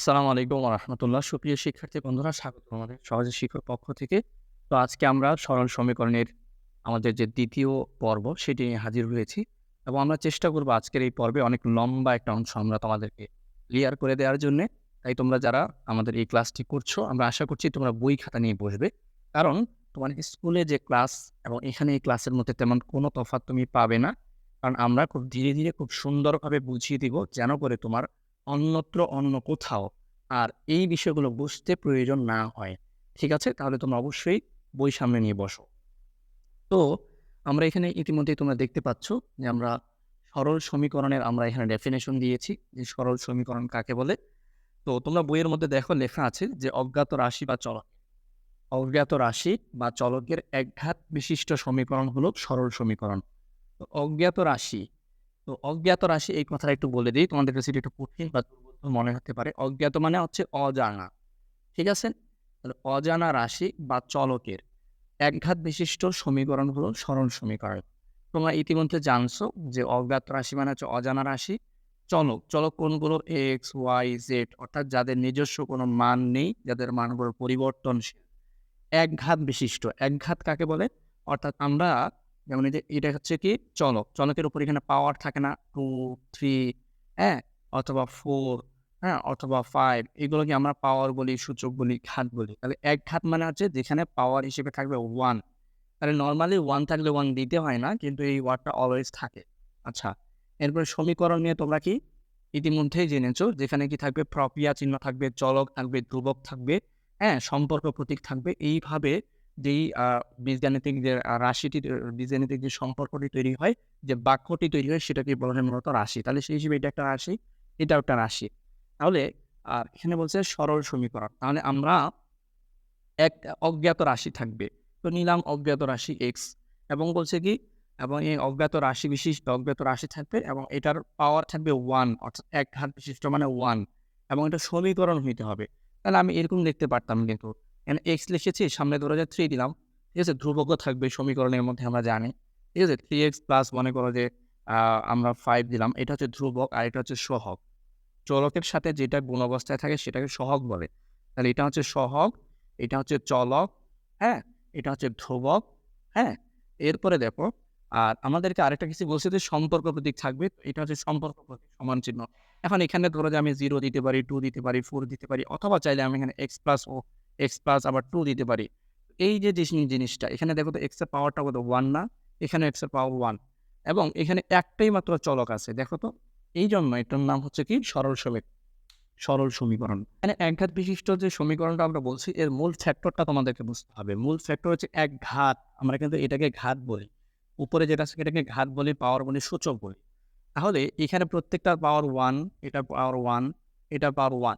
আসসালামু আলাইকুম রহমতুল্লাহ। সুপ্রিয় শিক্ষার্থী বন্ধুরা, স্বাগত আমাদের সহজে শিক্ষক পক্ষ থেকে। তো আজকে আমরা সরল সমীকরণের আমাদের যে দ্বিতীয় পর্ব, সেটি নিয়ে হাজির হয়েছি এবং আমরা চেষ্টা করব আজকের এই পর্বে অনেক লম্বা একটা অংশ আমরা তোমাদেরকে ক্লিয়ার করে দেওয়ার জন্যে। তাই তোমরা যারা আমাদের এই ক্লাসটি করছ, আমরা আশা করছি তোমরা বই খাতা নিয়ে বসবে কারণ তোমার স্কুলে যে ক্লাস এবং এখানে এই ক্লাসের মধ্যে তেমন কোনো তফাৎ তুমি পাবে না। কারণ আমরা খুব ধীরে ধীরে খুব সুন্দরভাবে বুঝিয়ে দিব, যেন করে তোমার অন্যত্র অন্য কোথাও আর এই বিষয়গুলো বুঝতে প্রয়োজন না হয়। ঠিক আছে? তাহলে তোমরা অবশ্যই বই সামনে নিয়ে বসো। তো আমরা এখানে ইতিমধ্যেই তোমরা দেখতে পাচ্ছ যে আমরা সরল সমীকরণের আমরা এখানে ডেফিনেশন দিয়েছি যে সরল সমীকরণ কাকে বলে? তো তোমরা বইয়ের মধ্যে দেখো লেখা আছে যে অজ্ঞাত রাশি বা চলক। অজ্ঞাত রাশি বা চলকের একঘাত বিশিষ্ট সমীকরণ হলো সরল সমীকরণ। অজ্ঞাত রাশি তো অজ্ঞাত রাশি এই কথাটা একটু বলে দিই। তোমাদের কাছে একটু কঠিন বা মনে হতে পারে। অজ্ঞাত মানে হচ্ছে অজানা। ঠিক আছে? তাহলে অজানা রাশি বা চলকের একঘাত বিশিষ্ট সমীকরণ হলো সরল সমীকরণ। তোমরা ইতিমধ্যে জানছো যে অজ্ঞাত রাশি মানে হচ্ছে অজানা রাশি। চলক চলক কোনগুলো এক্স ওয়াই জেড অর্থাৎ যাদের নিজস্ব কোনো মান নেই, যাদের মানগুলো পরিবর্তনশীল। একঘাত বিশিষ্ট। একঘাত কাকে বলে? অর্থাৎ আমরা যেমন এই যে, এটা হচ্ছে কি চলক। চলকের উপর এখানে পাওয়ার থাকে না টু থ্রি হ্যাঁ? অথবা ফোর হ্যাঁ? অথবা ফাইভ এগুলোকে আমরা পাওয়ার বলি, সূচক বলি, ঘাত বলি। তাহলে এক ঘাত মানে হচ্ছে যেখানে পাওয়ার হিসেবে থাকবে ওয়ান তাহলে নর্মালি ওয়ান থাকলে ওয়ান দিতে হয় না, কিন্তু এই ওয়ার্ডটা অলওয়েজ থাকে। আচ্ছা এরপরে সমীকরণ নিয়ে তোমরা কি ইতিমধ্যেই জেনেছো, যেখানে কি থাকবে প্রক্রিয়া চিহ্ন থাকবে, চলক থাকবে, ধ্রুবক থাকবে হ্যাঁ? সম্পর্ক প্রতীক থাকবে। এইভাবে যেই বীজগাণিতিক যে রাশিটি বীজগাণিতিক যে সম্পর্কটি তৈরি হয়, যে বাক্যটি তৈরি হয়, সেটাকে বলা হয় মূলত রাশি। তাহলে সেই হিসেবে এটা একটা রাশি, এটাও একটা রাশি। তাহলে আর এখানে বলছে সরল সমীকরণ। তাহলে আমরা এক অজ্ঞাত রাশি থাকবে। তো নিলাম অজ্ঞাত রাশি এক্স এবং বলছে কি, এবং এই অজ্ঞাত রাশি বিশিষ্ট, অজ্ঞাত রাশি থাকবে এবং এটার পাওয়ার থাকবে ওয়ান অর্থাৎ এক ঘাত বিশিষ্ট মানে ওয়ান এবং এটা সমীকরণ হইতে হবে। তাহলে আমি এরকম দেখতে পারতাম কিন্তু। এখানে এক্স লিখেছি, সামনে ধরো যে থ্রি দিলাম। ঠিক আছে? ধ্রুবকও থাকবে, সমীকরণের মধ্যে আমরা জানি। ঠিক আছে? থ্রি এক্স প্লাস মনে করো যে আমরা ফাইভ দিলাম। এটা হচ্ছে ধ্রুবক আর এটা হচ্ছে সহক। চলকের সাথে যেটা গুণ অবস্থায় থাকে সেটাকে সহক বলে। তাহলে এটা হচ্ছে সহক, এটা হচ্ছে চলক হ্যাঁ? এটা হচ্ছে ধ্রুবক হ্যাঁ? এরপরে দেখো, আর আমাদেরকে আরেকটা কিছু বলছে যে সম্পর্ক প্রতীক থাকবে। এটা হচ্ছে সম্পর্ক প্রতীক সমান চিহ্ন। এখন এখানে ধরো যে আমি জিরো দিতে পারি টু দিতে পারি ফোর দিতে পারি, অথবা চাইলে আমি এখানে এক্স প্লাস ও এক্স প্লাস আবার টু দিতে পারি। এই যে জিনিসটা, এখানে দেখো তো এক্সের পাওয়ারটা কত? ওয়ান না, এখানে এক্সের পাওয়ার ওয়ান এবং এখানে একটাই মাত্র চলক আছে, দেখো তো? এই জন্য এটার নাম হচ্ছে কি? সরল সমীক, সরল সমীকরণ। এখানে একঘাত বিশিষ্ট যে সমীকরণটা আমরা বলছি, এর মূল ফ্যাক্টরটা তোমাদেরকে বুঝতে হবে। মূল ফ্যাক্টর হচ্ছে এক ঘাত। আমরা কিন্তু এটাকে ঘাত বলি। উপরে যেটা আছে এটাকে ঘাত বলি পাওয়ার বলি, সূচক বলি। তাহলে এখানে প্রত্যেকটার পাওয়ার ওয়ান এটা পাওয়ার ওয়ান এটা পাওয়ার ওয়ান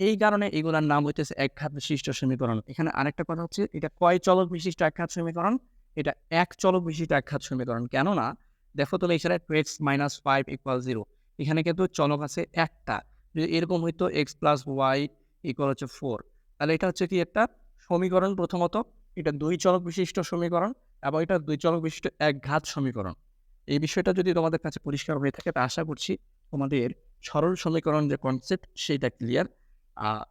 এই কারণে এগুলোর নাম হইতেছে একঘাত বিশিষ্ট সমীকরণ। এখানে আরেকটা কথা হচ্ছে, এটা কয় চলক বিশিষ্ট একঘাত সমীকরণ? এটা এক চলক বিশিষ্ট একঘাত সমীকরণ। কেননা, দেখো তুমি এখানে x minus five equal zero এখানে কিন্তু চলক আছে একটা। যদি এরকম হইতো এক্স প্লাস ওয়াই ইকুয়াল হচ্ছে ফোর তাহলে এটা হচ্ছে কি একটা? সমীকরণ প্রথমত। এটা দুই চলক বিশিষ্ট সমীকরণ এবং এটা দুই চলক বিশিষ্ট এক ঘাত সমীকরণ। এই বিষয়টা যদি তোমাদের কাছে পরিষ্কার হয়ে থাকে, তা আশা করছি তোমাদের সরল সমীকরণ যে কনসেপ্ট সেইটা ক্লিয়ার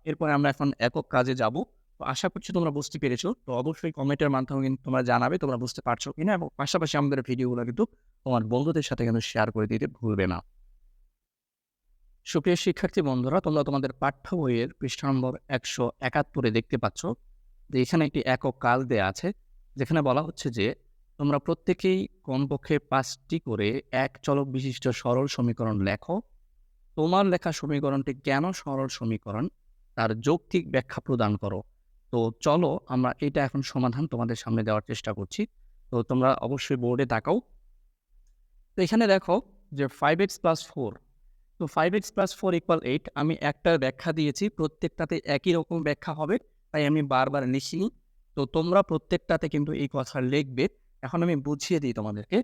এরপরে আমরা এখন একক কাজে যাব। তো আশা করছি তোমরা বুঝতে পেরেছ। তো অবশ্যই কমেন্টের মাধ্যমে কিন্তু তোমরা জানাবে, তোমরা বুঝতে পারছ কিনা এবং পাশাপাশি আমাদের ভিডিওগুলো কিন্তু তোমার বন্ধুদের সাথে কিন্তু শেয়ার করে দিতে ভুলবে না। সুপ্রিয় শিক্ষার্থী বন্ধুরা, তোমরা তোমাদের পাঠ্য বইয়ের পৃষ্ঠা নম্বর একশো একাত্তরে দেখতে পাচ্ছ। যে এখানে একটি একক কাজ দেয়া আছে, যেখানে বলা হচ্ছে যে, তোমরা প্রত্যেকেই কমপক্ষে পাঁচটি করে এক চলক বিশিষ্ট সরল সমীকরণ লেখো। তোমার লেখা সমীকরণটি কেন সরল সমীকরণ? তার যৌক্তিক ব্যাখ্যা প্রদান করো। তো চলো আমরা এটা এখন সমাধান তোমাদের সামনে দেওয়ার চেষ্টা করছি। তো তোমরা অবশ্যই বোর্ডে তাকাও। তো এখানে দেখো যে ফাইভ এক্স প্লাস ফোর তো five x plus four equal eight আমি একটা ব্যাখ্যা দিয়েছি, প্রত্যেকটাতে একই রকম ব্যাখ্যা হবে, তাই আমি বারবার লিখি তো তোমরা প্রত্যেকটাতে কিন্তু এই কথা লিখবে। এখন আমি বুঝিয়ে দিই তোমাদেরকে।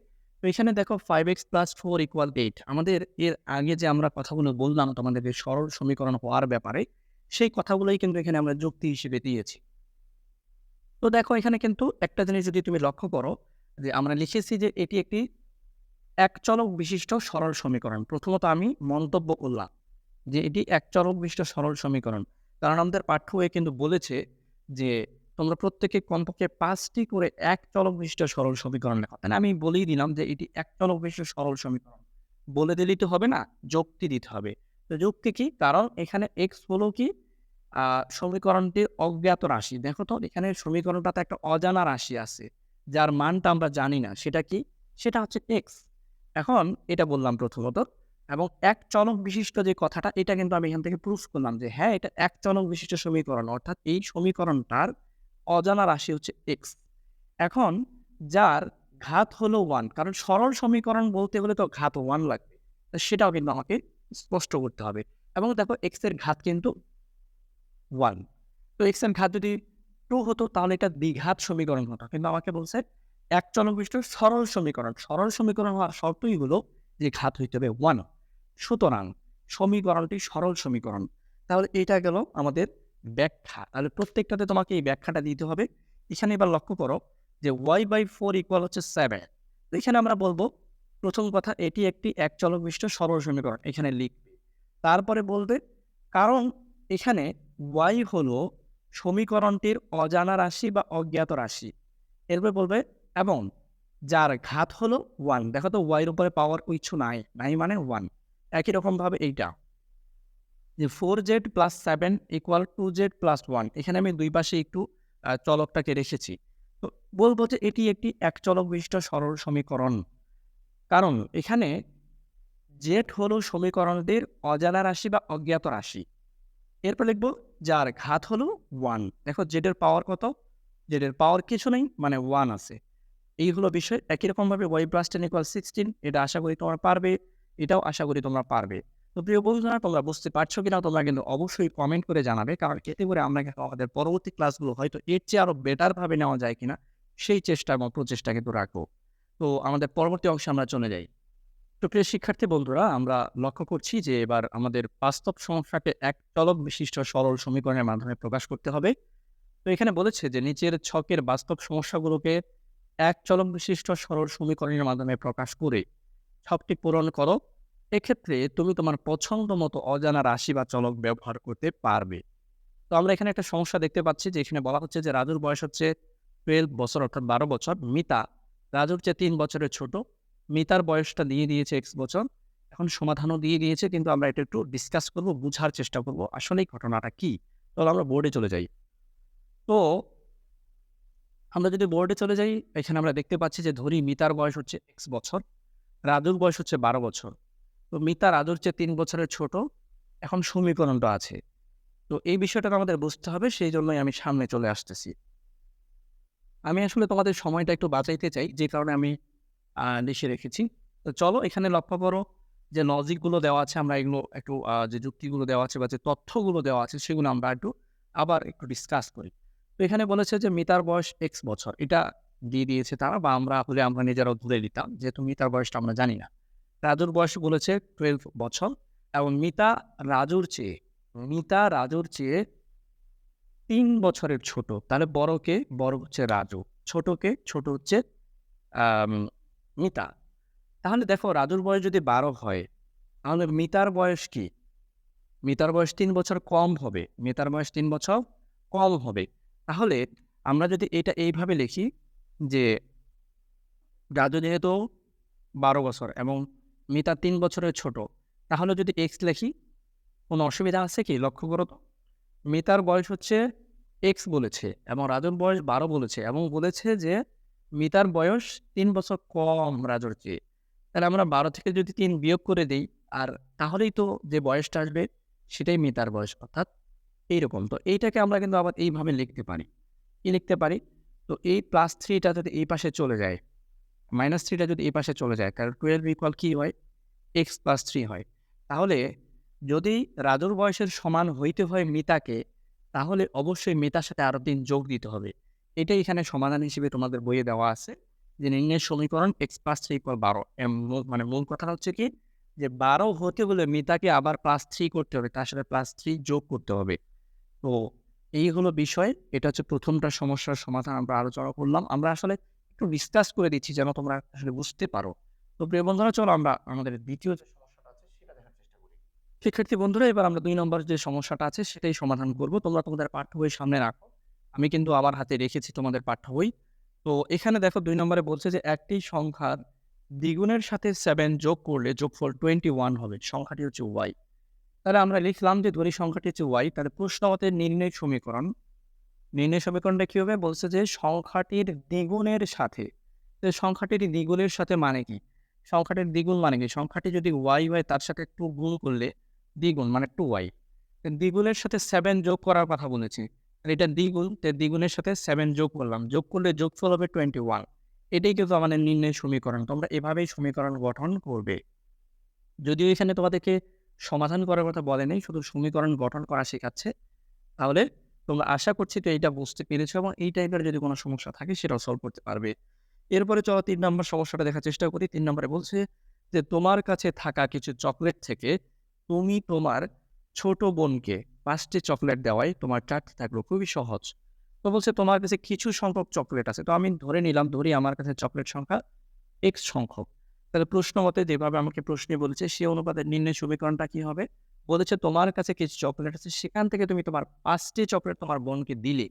তো এখানে দেখো five x plus four equal eight আমাদের এর আগে যে আমরা কথাগুলো বললাম তোমাদেরকে সরল সমীকরণ হওয়ার ব্যাপারে সেই কথাগুলোই কিন্তু এখানে আমরা যুক্তি হিসেবে দিয়েছি। তো দেখো, এখানে কিন্তু একটা জিনিস যদি তুমি লক্ষ্য করো, যে আমরা লিখেছি যে এটি একটি এক চলক বিশিষ্ট সরল সমীকরণ। প্রথমত আমি মন্তব্য করলাম যে এটি এক চরক বিশিষ্ট সরল সমীকরণ। কারণ আমাদের পাঠ্য কিন্তু বলেছে যে তোমরা প্রত্যেকে কমপক্ষে পাঁচটি করে এক চলক বিশিষ্ট সরল সমীকরণ লেখা। তাহলে আমি বলেই দিলাম যে এটি এক চলক বিশিষ্ট সরল সমীকরণ। বলে দিলেই তো হবে না, যুক্তি দিতে হবে। তো যুক্তি কি? কারণ এখানে এক্স হলো কি? সমীকরণটি অজ্ঞাত রাশি। দেখো তো, এখানে সমীকরণটাতে একটা অজানা রাশি আছে, যার মানটা আমরা জানি না। সেটা কি? সেটা হচ্ছে এক্স এখন এটা বললাম প্রথমত, এবং এক চলক বিশিষ্ট যে কথাটা, এটা কিন্তু আমি এখান থেকে প্রুফ করলাম যে হ্যাঁ এটা এক চলক বিশিষ্ট সমীকরণ, অর্থাৎ এই সমীকরণটার অজানা রাশি হচ্ছে এক্স এখন যার ঘাত হলো ওয়ান কারণ সরল সমীকরণ বলতে হলে তো ঘাত ওয়ান লাগবে সেটাও কিন্তু আমাকে স্পষ্ট করতে হবে। এবং দেখো এক্সের ঘাত কিন্তু ওয়ান তো এক্সের ঘাত যদি টু হতো, তাহলে এটা দ্বিঘাত সমীকরণ হতো। কিন্তু আমাকে বলছে এক চলক সরল সমীকরণ। সরল সমীকরণ হওয়ার শর্তই হলো যে ঘাত হইতে হবে ওয়ান সুতরাং সমীকরণটি সরল সমীকরণ। তাহলে এটা গেল আমাদের ব্যাখ্যা। তাহলে প্রত্যেকটাতে তোমাকে এই ব্যাখ্যাটা দিতে হবে। এখানে এবার লক্ষ্য করো যে ওয়াই বাই ফোর ইকুয়াল হচ্ছে সেভেন তো এখানে আমরা বলব, প্রথম কথা, এটি একটি এক চলক সরল সমীকরণ। এখানে লিখবে। তারপরে বলবে, কারণ এখানে ওয়াই হলো সমীকরণটির অজানা রাশি বা অজ্ঞাত রাশি। এরপরে বলবে, এবং যার ঘাত হলো ওয়ান দেখো তো ওয়াইয়ের উপরে পাওয়ার কিছু নাই। নাই মানে ওয়ান একই রকমভাবে এইটা। যে four z plus seven equal two z plus one এখানে আমি দুই পাশে একটু চলকটাকে রেখেছি তো বলব যে এটি একটি এক চলক বিশিষ্ট সরল সমীকরণ। কারণ এখানে জেড হলো সমীকরণটির অজানা রাশি বা অজ্ঞাত রাশি। এরপর লিখব, যার ঘাত হলো ওয়ান দেখো জেডের পাওয়ার কত? জেডের পাওয়ার কিছু নেই মানে ওয়ান আছে। এই হলো বিষয়। একই রকমভাবে y plus ten equal sixteen এটা আশা করি তোমরা পারবে, এটাও আশা করি তোমরা পারবে। তো প্রিয় বন্ধুরা, তোমরা বুঝতে পারছ কিনা, তোমরা কিন্তু অবশ্যই কমেন্ট করে জানাবে, কারণ এতে করে আমরা কিন্তু আমাদের পরবর্তী ক্লাসগুলো হয়তো এর চেয়ে আরও বেটারভাবে নেওয়া যায় কিনা, সেই চেষ্টা এবং প্রচেষ্টা কিন্তু রাখব। তো আমাদের পরবর্তী অংশে আমরা চলে যাই। প্রিয় শিক্ষার্থী বন্ধুরা, আমরা লক্ষ্য করছি যে এবার আমাদের বাস্তব সমস্যাকে এক চলক বিশিষ্ট সরল সমীকরণের মাধ্যমে প্রকাশ করতে হবে। তো এখানে বলেছে যে নিচের ছকের বাস্তব সমস্যাগুলোকে এক চলক বিশিষ্ট সরল সমীকরণের মাধ্যমে প্রকাশ করে ছকটি পূরণ করো। এক্ষেত্রে তুমি তোমার পছন্দ মতো অজানা রাশি বা চলক ব্যবহার করতে পারবে। তো আমরা এখানে একটা সমস্যা দেখতে পাচ্ছি যে এখানে বলা হচ্ছে যে রাজুর বয়স হচ্ছে টুয়েলভ বছর অর্থাৎ বারো বছর। মিতা, রাজুর চেয়ে তিন বছরের ছোট। মিতার বয়সটা দিয়ে দিয়েছে এক্স বছর। এখন সমাধানও দিয়ে দিয়েছে, কিন্তু আমরা এটা একটু ডিসকাস করব, বোঝার চেষ্টা করব, আসলে ঘটনাটা কি? তাহলে আমরা বোর্ডে চলে যাই। তো আমরা যদি বোর্ডে চলে যাই, এখানে আমরা দেখতে পাচ্ছি যে ধরি মিতার বয়স হচ্ছে এক্স বছর, রাজুর বয়স হচ্ছে বারো বছর। তো মিতা রাজুর চেয়ে তিন বছরের ছোট, এখন সমীকরণটা আছে। তো এই বিষয়টা আমাদের বুঝতে হবে, সেই জন্যই আমি সামনে চলে আসতেছি। আমি আসলে তোমাদের সময়টা একটু বাঁচাইতে চাই, যে কারণে আমি লিখে রেখেছি। তো চলো এখানে লক্ষ্য করো যে লজিকগুলো দেওয়া আছে, আমরা এগুলো একটু যে যুক্তিগুলো দেওয়া আছে বা যে তথ্যগুলো দেওয়া আছে সেগুলো আমরা একটু, আবার একটু ডিসকাস করি। তো এখানে বলেছে যে মিতার বয়স এক্স বছর। এটা দিয়ে দিয়েছে তারা বা আমরা হলে আমরা নিজেরাও ধরে দিতাম যেহেতু মিতার বয়সটা আমরা জানি না। রাজুর বয়স বলেছে টুয়েলভ বছর এবং মিতা রাজুর চেয়ে, মিতা রাজুর চেয়ে তিন বছরের ছোট। তাহলে বড়কে বড় হচ্ছে রাজু। ছোটকে ছোট হচ্ছে মিতা। তাহলে দেখো রাজুর বয়স যদি বারো হয়, তাহলে মিতার বয়স কি? মিতার বয়স তিন বছর কম হবে, মিতার বয়স তিন বছর কম হবে। তাহলে আমরা যদি এটা এইভাবে লিখি যে রাজু যেহেতু বারো বছর এবং মিতা তিন বছরের ছোট, তাহলে যদি এক্স লিখি, কোনো অসুবিধা আছে কি? লক্ষ্য করো তো। মিতার বয়স হচ্ছে এক্স বলেছে এবং রাজুর বয়স বারো বলেছে এবং বলেছে যে মিতার বয়স তিন বছর কম রাজুর চেয়ে। তাহলে আমরা বারো থেকে যদি তিন বিয়োগ করে দিই, আর তাহলেই তো যে বয়সটা আসবে সেটাই মিতার বয়স, অর্থাৎ এইরকম। তো এইটাকে আমরা কিন্তু আবার এইভাবে লিখতে পারি। কি লিখতে পারি? তো এই প্লাস থ্রিটা যদি এই পাশে চলে যায় মাইনাস থ্রিটা যদি এই পাশে চলে যায় কারণ টুয়েলভ ইকুয়াল কী হয়? এক্স প্লাস থ্রি হয়। তাহলে যদি রাজুর বয়সের সমান হইতে হয় মিতাকে, তাহলে অবশ্যই মিতার সাথে আরও দিন যোগ দিতে হবে। এটাই এখানে সমাধান হিসেবে তোমাদের বইয়ে দেওয়া আছে যে নির্ণয়ের সমীকরণ এক্স প্লাস থ্রি ইকুয়াল বারো। মানে মূল কথা হচ্ছে কি? যে বারো হতে হলে মিতাকে আবার প্লাস থ্রি করতে হবে, তার সাথে প্লাস থ্রি যোগ করতে হবে। তো এই হলো বিষয়, এটা হচ্ছে প্রথমটা সমস্যার সমাধান আমরা আলোচনা করলাম। আমরা আসলে একটু ডিসকাস করে দিচ্ছি যেন তোমরা আসলে বুঝতে পারো। তো প্রিয় বন্ধুরা, চলো আমরা আমাদের দ্বিতীয় যে শিক্ষার্থী বন্ধুরা, এবার আমরা দুই নম্বর যে সমস্যাটা আছে, সেটাই সমাধান করব। তোমরা তোমাদের পাঠ্য বই সামনে রাখো। আমি কিন্তু আমার হাতে রেখেছি তোমাদের পাঠ্য বই। তো এখানে দেখো দুই নম্বরে বলছে যে, একটি সংখ্যার দ্বিগুণের সাথে সেভেন যোগ করলে যোগফল টোয়েন্টি ওয়ান হবে, সংখ্যাটি হচ্ছে ওয়াই তাহলে আমরা লিখলাম যে, ধরি সংখ্যাটি হচ্ছে ওয়াই তাহলে প্রশ্ন মতে নির্ণয় সমীকরণ। নির্ণয় সমীকরণটা কী হবে? বলছে যে, সংখ্যাটির দ্বিগুণের সাথে সংখ্যাটির দ্বিগুণের সাথে মানে কি? সংখ্যাটির দ্বিগুণ মানে কি? সংখ্যাটি যদি ওয়াই হয় তার সাথে টু গুণ করলে দ্বিগুণ মানে টু ওয়াই দ্বিগুণের সাথে সেভেন যোগ করার কথা বলেছি। এটা দ্বিগুণ, তো দ্বিগুণের সাথে সেভেন যোগ করলাম। যোগ করলে যোগফল হবে টোয়েন্টি ওয়ান এটাই কিন্তু আমাদের নির্ণয় সমীকরণ। তোমরা এভাবেই সমীকরণ গঠন করবে। যদিও এখানে তোমাদেরকে সমাধান করার কথা বলে নেই, শুধু সমীকরণ গঠন করা শেখাচ্ছে। তাহলে তোমরা আশা করছি তো এইটা বুঝতে পেরেছ এবং এই টাইপের যদি কোনো সমস্যা থাকে সেটাও সলভ করতে পারবে। এরপরে চলো তিন নম্বর সমস্যাটা দেখার চেষ্টা করি। তিন নম্বরে বলছে যে তোমার কাছে থাকা কিছু চকলেট থেকে তুমি তোমার ছোট বোনকে পাঁচটি চকলেট দেওয়াই তোমার চারটি থাকল খুবই সহজ। তো বলছে, তোমার কাছে কিছু সংখ্যক চকলেট আছে। তো আমি ধরে নিলাম, ধরি আমার কাছে চকলেট সংখ্যা এক্স সংখ্যক। তাহলে প্রশ্ন মতে যেভাবে আমাকে প্রশ্নে বলেছে, সে অনুপাতে নির্ণয় সমীকরণটা কি হবে? বলেছে, তোমার কাছে কিছু চকলেট আছে, সেখান থেকে তুমি তোমার পাঁচটি চকলেট তোমার বোনকে দিলে।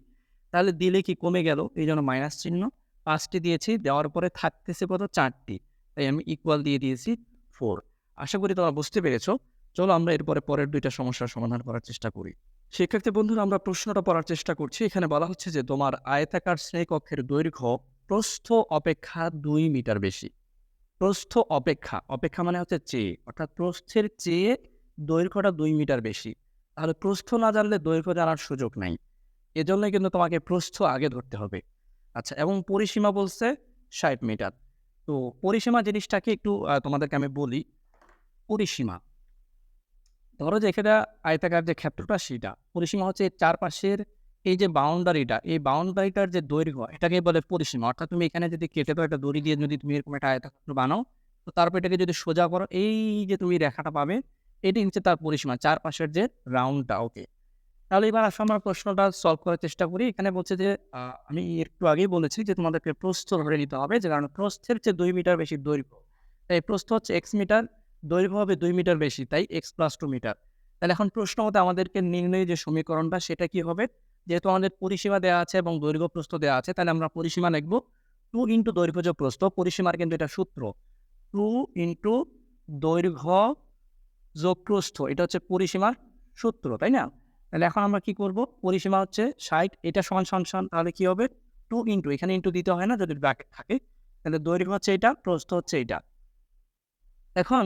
তাহলে দিলে কি কমে গেল? এই জন্য মাইনাস চিহ্ন। পাঁচটি দিয়েছি, দেওয়ার পরে থাকতেছে কত? চারটি। তাই আমি ইকুয়াল দিয়ে দিয়েছি ফোর আশা করি তোমরা বুঝতে পেরেছ। চলো আমরা এরপরে পরের দুইটা সমস্যার সমাধান করার চেষ্টা করি। শিক্ষার্থী বন্ধুরা, আমরা প্রশ্নটা পড়ার চেষ্টা করছি। এখানে বলা হচ্ছে যে, তোমার আয়তাকার শ্রেণীকক্ষের দৈর্ঘ্য প্রস্থ অপেক্ষা দুই মিটার বেশি। প্রস্থ অপেক্ষা অপেক্ষা মানে হচ্ছে চেয়ে অর্থাৎ প্রস্থের চেয়ে দৈর্ঘ্যটা দুই মিটার বেশি। তাহলে প্রস্থ না জানলে দৈর্ঘ্য জানার সুযোগ নাই। এজন্যই কিন্তু তোমাকে প্রস্থ আগে ধরতে হবে। আচ্ছা এবং পরিসীমা বলছে ষাট মিটার। তো পরিসীমা জিনিসটাকে একটু তোমাদেরকে আমি বলি। পরিসীমা। ধরো যে এখানে আয়তাকার যে ক্ষেত্রটা সেটা পরিসীমা হচ্ছে চারপাশের এই যে বাউন্ডারিটা, এই বাউন্ডারিটার যে দৈর্ঘ্য, এটাকে বলে পরিসীমা। অর্থাৎ তুমি এখানে যদি কেটে দাও একটা দড়ি দিয়ে যদি তুমি এরকম একটা আয়তাক্ষেত্র বানাও, তো তারপর এটাকে যদি সোজা করো, এই যে তুমি রেখাটা পাবে, এটি হচ্ছে তার পরিসীমা, চারপাশের যে রাউন্ডটা ওকে তাহলে এবার আসলে আমরা প্রশ্নটা সলভ করার চেষ্টা করি। এখানে বলছে যে আমি একটু আগেই বলেছি যে তোমাদেরকে প্রস্থ ধরে নিতে হবে, যে কারণ প্রস্থের চেয়ে দুই মিটার বেশি দৈর্ঘ্য। তাই প্রস্থ হচ্ছে এক্স মিটার দৈর্ঘ্য হবে দুই মিটার বেশি, তাই এক্স প্লাস টু মিটার তাহলে এখন প্রশ্ন মতে আমাদেরকে নির্ণয় যে সমীকরণটা, সেটা কি হবে? যেহেতু আমাদের পরিসীমা দেওয়া আছে এবং দৈর্ঘ্য প্রস্থ দেওয়া আছে, তাহলে আমরা পরিসীমা লিখব টু ইন্টু দৈর্ঘ্য প্রস্থ, পরিসীমার কিন্তু এটা সূত্র। টু ইন্টু দৈর্ঘ্য যোগ প্রস্থ, এটা হচ্ছে পরিসীমার সূত্র, তাই না? তাহলে এখন আমরা কি করব? পরিসীমা হচ্ছে ষাট, এটা সমান সমান সমান, তাহলে কি হবে? টু ইন্টু এখানে ইন্টু দিতে হয় না, যদি ব্র্যাকেট থাকে। তাহলে দৈর্ঘ্য হচ্ছে এটা, প্রস্থ হচ্ছে এটা। এখন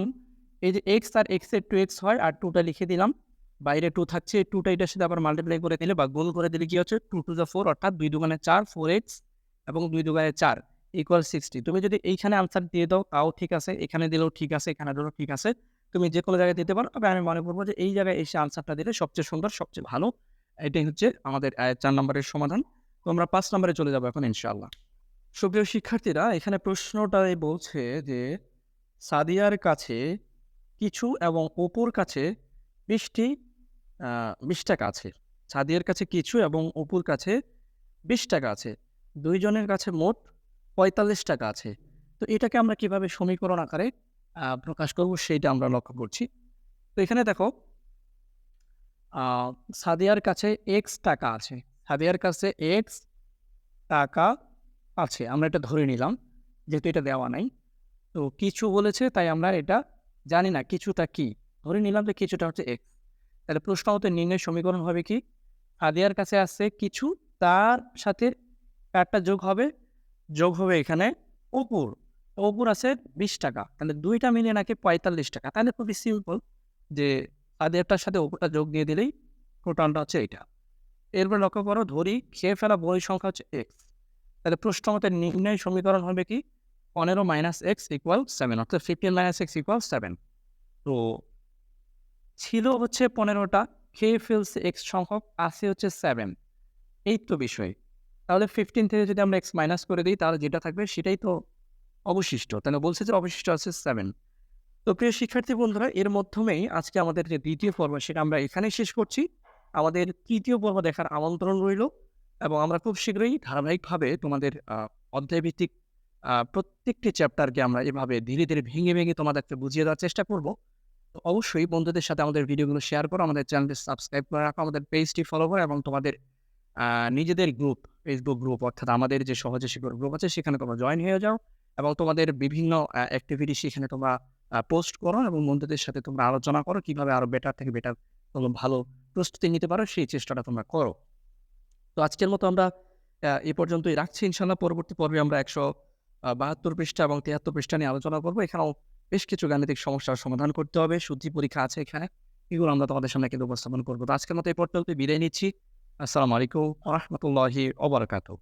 এই যে এক্স আর এক্সের টু এক্স হয় আর টুটা লিখে দিলাম। বাইরে টু থাকছে টুটা এটার সাথে আবার মাল্টিপ্লাই করে দিলে বা গোল করে দিলে কি হচ্ছে? টু টু দ্য ফোর অর্থাৎ দুই দোকানে চার ফোর এক্স এবং দুই দোকানে চার ইকুয়াল সিক্সটি তুমি যদি এইখানে আনসার দিয়ে দাও, তাও ঠিক আছে। এখানে দিলেও ঠিক আছে, এখানে দিলেও ঠিক আছে। তুমি যে কোনো জায়গায় দিতে পারো, তবে আমি মনে করব যে এই জায়গায় এসে আনসারটা দিলে সবচেয়ে সুন্দর, সবচেয়ে ভালো। এটাই হচ্ছে আমাদের চার নম্বরের সমাধান। তো আমরা পাঁচ নম্বরে চলে যাব এখন, ইনশাআল্লাহ। সুপ্রিয় শিক্ষার্থীরা, এখানে প্রশ্নটাই বলছে যে সাদিয়ার কাছে কিছু এবং অপুর কাছে বিশটি বিশ টাকা আছে। সাদিয়ার কাছে কিছু এবং অপুর কাছে বিশ টাকা আছে। দুইজনের কাছে মোট পঁয়তাল্লিশ টাকা আছে। তো এটাকে আমরা কীভাবে সমীকরণ আকারে প্রকাশ করব সেইটা আমরা লক্ষ্য করছি। তো এখানে দেখো সাদিয়ার কাছে এক্স টাকা আছে। সাদিয়ার কাছে এক্স টাকা আছে। আমরা এটা ধরে নিলাম, যেহেতু এটা দেওয়া নাই। তো কিছু বলেছে, তাই আমরা এটা জানি না কিছুটা কি। ধরে নিলাম যে কিছুটা হচ্ছে এক্স তাহলে প্রশ্ন মতো নির্ণয় সমীকরণ হবে কি? সাদিয়ার কাছে আসছে কিছু, তার সাথে কারটা যোগ হবে। যোগ হবে এখানে অপুর অপুর আছে বিশ টাকা। তাহলে দুইটা মিলিয়ে নাকি পঁয়তাল্লিশ টাকা। তাহলে খুবই সিম্পল যে সাদিয়ারটার সাথে অপুরটা যোগ দিয়ে দিলেই টোটালটা হচ্ছে এইটা। এরপর লক্ষ্য করো, ধরি খেয়ে ফেলা বই সংখ্যা হচ্ছে এক্স তাহলে প্রশ্ন মতে নির্ণয় সমীকরণ হবে কি? পনেরো মাইনাস এক্স ইকুয়াল সেভেন অর্থাৎ fifteen minus x equal seven তো ছিল হচ্ছে পনেরোটা খেয়ে ফেলছে এক্স সংখ্যক, আছে হচ্ছে সেভেন এই তো বিষয়। তাহলে ফিফটিন থেকে যদি আমরা এক্স মাইনাস করে দিই, তাহলে যেটা থাকবে সেটাই তো অবশিষ্ট। তাহলে বলছে যে অবশিষ্ট আছে সেভেন তো প্রিয় শিক্ষার্থী বন্ধুরা, এর মাধ্যমেই আজকে আমাদের যে দ্বিতীয় পর্ব, সেটা আমরা এখানেই শেষ করছি। আমাদের তৃতীয় পর্ব দেখার আমন্ত্রণ রইল এবং আমরা খুব শীঘ্রই ধারাবাহিকভাবে তোমাদের অধ্যায়ভিত্তিক প্রত্যেকটি চ্যাপ্টারকে আমরা এভাবে ধীরে ধীরে ভেঙে ভেঙে তোমাদেরকে বুঝিয়ে দেওয়ার চেষ্টা করব। তো অবশ্যই বন্ধুদের সাথে আমাদের ভিডিওগুলো শেয়ার করো, আমাদের চ্যানেলটি সাবস্ক্রাইব করে রাখো, আমাদের পেজটি ফলো করো এবং তোমাদের নিজেদের গ্রুপ ফেসবুক গ্রুপ অর্থাৎ আমাদের যে সহজে শিক্ষক গ্রুপ আছে সেখানে তোমরা জয়েন হয়ে যাও এবং তোমাদের বিভিন্ন অ্যাক্টিভিটি সেখানে তোমরা পোস্ট করো এবং বন্ধুদের সাথে তোমরা আলোচনা করো কীভাবে আরও বেটার থেকে বেটার তোমরা ভালো প্রস্তুতি নিতে পারো সেই চেষ্টাটা তোমরা করো। তো আজকের মতো আমরা এ পর্যন্তই রাখছি। ইনশাল্লাহ পরবর্তী পর্বে আমরা একশো বাহাত্তর পৃষ্ঠা এবং তিয়াত্তর পৃষ্ঠা নিয়ে আলোচনা করব। এখানেও বেশ কিছু গাণিতিক সমস্যার সমাধান করতে হবে। শুদ্ধি পরীক্ষা আছে এখানে, এগুলো আমরা তোমাদের সামনে কিন্তু উপস্থাপন করব। তো আজকের মতো এই পর্যন্ত বিদায় নিচ্ছি। আসসালামু আলাইকুম রহমতুল্লাহি ওবরাকাতু